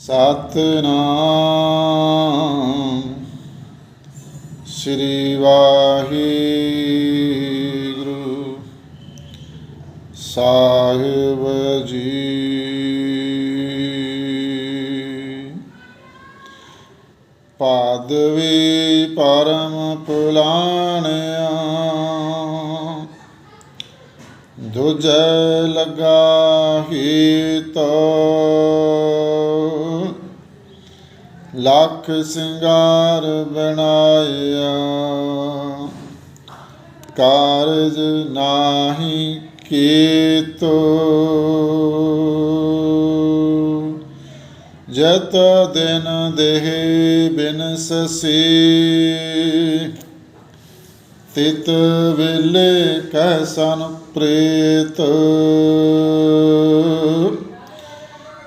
ਸਤਨਾਮ। ਸ੍ਰੀ ਵਾਹਿਗੁਰੂ। ਸਾਹਿਬ ਜੀ। ਪਾਦਵੀ ਪਰਮ ਪੁਲਾਣਿਆ ਦੁਜ ਲਗਾ ਹੀ ਤੋ। ਲੱਖ ਸਿੰਗਾਰ ਬਣਾਇਆ। ਕਾਰਜ ਨਾਹੀ ਕੀਤੋ। ਜਤ ਦਿਨ ਦੇਹ ਬਿਨਸਸੀ ਤਿਤ ਵੇਲੇ ਕਹਿ ਸਨ ਪ੍ਰੇਤ।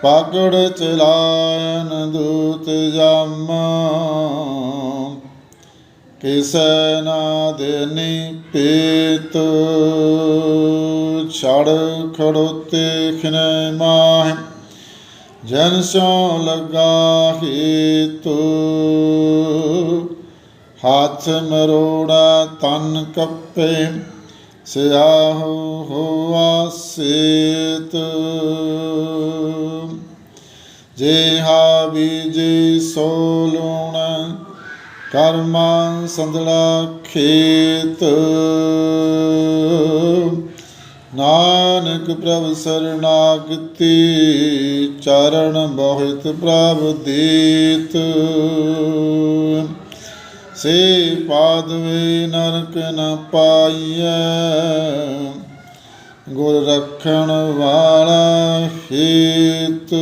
ਪਕੜ ਚਲਾਇਨ ਦੂਤ ਜਾਮਾ। ਕਿਸੈ ਨਾ ਦੇਨੀ ਪੇਤ। ਛੜ ਖੜੋਤੇ ਖਿਨੈ ਮਾਹਿ। ਜਨ ਸੋ ਲਗਾ ਹੇਤੁ। ਹੱਥ ਮਰੋੜਾ ਤਨ ਕੱਪੇ। ਸਿਆਹੋ ਹੋਆ ਸੇਤ। ਜੇ ਹਾ ਬੀਜੀ ਸੋ ਲੂਣ, ਕਰਮਾਂ ਸੰਦੜਾ ਖੇਤ। ਨਾਨਕ ਪ੍ਰਭ ਸਰਨਾਗਤੀ, ਚਰਨ ਬਹੁਤ ਪ੍ਰਭ ਦੀਤ। ਸੇ ਪਾਦਵੇ ਨਰਕ ਨ ਪਾਈਐ ਗੁਰ ਰਖਣ ਵਾਲਾ ਹੇਤ।